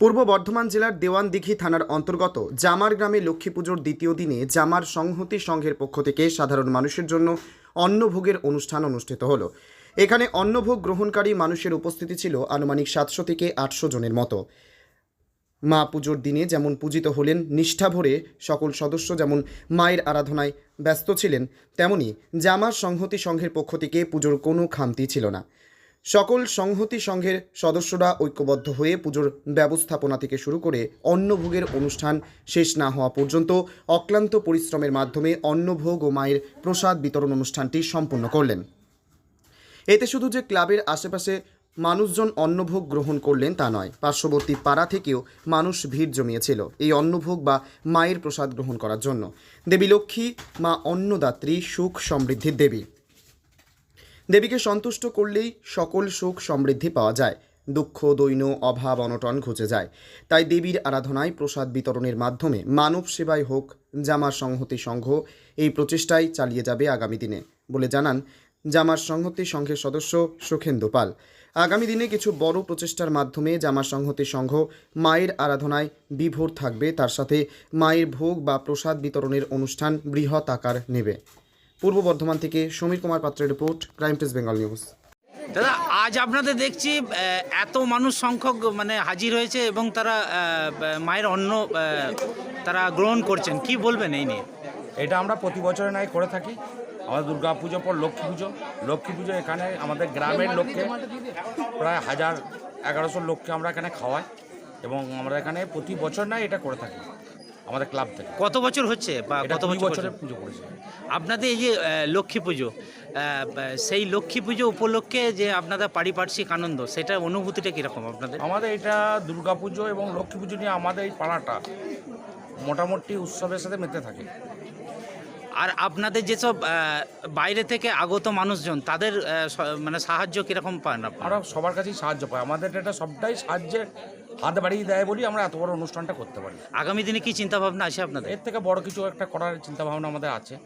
পূর্ব বর্ধমান জেলার দেওয়ানদিঘি থানার অন্তর্গত জামার গ্রামে লক্ষ্মী পুজোর দ্বিতীয় দিনে জামার সংহতি সংঘের পক্ষ থেকে সাধারণ মানুষের জন্য অন্নভোগের অনুষ্ঠান অনুষ্ঠিত হলো। এখানে অন্নভোগ গ্রহণকারী মানুষের উপস্থিতি ছিল আনুমানিক সাতশো থেকে আটশো জনের মতো। মা পুজোর দিনে যেমন পূজিত হলেন নিষ্ঠা ভরে সকল সদস্য যেমন মায়ের আরাধনায় ব্যস্ত ছিলেন, তেমনি জামার সংহতি সংঘের পক্ষ থেকে পুজোর কোনো খামতি ছিল না। সকল সংহতি সংঘের সদস্যরা ঐক্যবদ্ধ হয়ে পুজোর ব্যবস্থাপনা থেকে শুরু করে অন্নভোগের অনুষ্ঠান শেষ না হওয়া পর্যন্ত অক্লান্ত পরিশ্রমের মাধ্যমে অন্নভোগ ও মায়ের প্রসাদ বিতরণ অনুষ্ঠানটি সম্পন্ন করলেন। এতে শুধু যে ক্লাবের আশেপাশে মানুষজন অন্নভোগ গ্রহণ করলেন তা নয়, পার্শ্ববর্তী পাড়া থেকেও মানুষ ভিড় জমিয়েছিল এই অন্নভোগ বা মায়ের প্রসাদ গ্রহণ করার জন্য। দেবী লক্ষ্মী, মা অন্নদাত্রী, সুখ সমৃদ্ধির দেবী। দেবীকে সন্তুষ্ট করলেই সকল সুখ সমৃদ্ধি পাওয়া যায়, দুঃখ দৈন্য অভাব, অনটন ঘুচে যায়। তাই দেবীর আরাধনায় প্রসাদ বিতরণের মাধ্যমে মানব সেবায় হোক, জামার সংহতি সংঘ এই প্রচেষ্টাই চালিয়ে যাবে আগামী দিনে, বলে জানান জামার সংহতি সংঘের সদস্য সুখেন্দু পাল। আগামী দিনে কিছু বড় প্রচেষ্টার মাধ্যমে জামার সংহতি সংঘ মায়ের আরাধনায় বিভোর থাকবে, তার সাথে মায়ের ভোগ বা প্রসাদ বিতরণের অনুষ্ঠান বৃহৎ আকার নেবে। পূর্ব বর্ধমান থেকে সমীর কুমার পাত্রের report crime press Bengal news. দাদা আজ আপনাদের দেখছি এত মানুষ সংখ্যক মানে হাজির হয়েছে এবং তারা মায়ের অন্ন তারা গ্রহণ করছেন। কি বলবেন এই নিয়ে? এটা আমরা প্রতি বছরে নাই করে থাকি। আমাদের দুর্গা পুজো পর লক্ষ্মী পুজো। লক্ষ্মী পুজো এখানে আমাদের গ্রামের লোককে প্রায় হাজার এগারোশো লোককে আমরা এখানে খাওয়াই এবং আমরা এখানে প্রতি বছর নাই এটা করে থাকি। আমাদের ক্লাব থেকে। কত বছর হচ্ছে বা কত বছর পুজো করেছে। আপনাদের এই যে লক্ষ্মী পুজো সেই লক্ষ্মী পুজো উপলক্ষে যে আপনাদের পারিপার্শ্বিক আনন্দ সেটা অনুভূতিটা কীরকম আপনাদের? আমাদের এটা দুর্গা পুজো এবং লক্ষ্মী পুজো নিয়ে আমাদের এই পাড়াটা মোটামুটি উৎসবের সাথে মেতে থাকে। আর আপনাদের যেসব বাইরে থেকে আগত মানুষজন তাদের মানে সাহায্য কীরকম পান আপনারা? সবার কাছেই সাহায্য পায় আমাদের এটা সবটাই সাহায্যের হাত বাড়িয়ে দেয় বলি আমরা এত বড় অনুষ্ঠানটা করতে পারি। আগামী দিনে কি চিন্তা ভাবনা আছে আপনাদের? এর থেকে বড় কিছু একটা করার চিন্তা ভাবনা আমাদের আছে।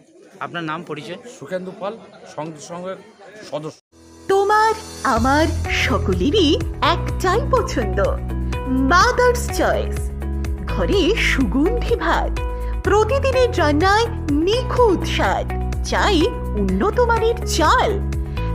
আপনার নাম পরিচয়? সুখেন্দু পাল সঙ্গে সঙ্গে সদস্য। তোমার আমার সকলেরই একটাই পছন্দ। মাদার্স চয়েস ঘরে সুগন্ধি ভাত। প্রতিদিনের রান্নায় নিখুঁত স্বাদ। চাই উন্নত মানের চাল।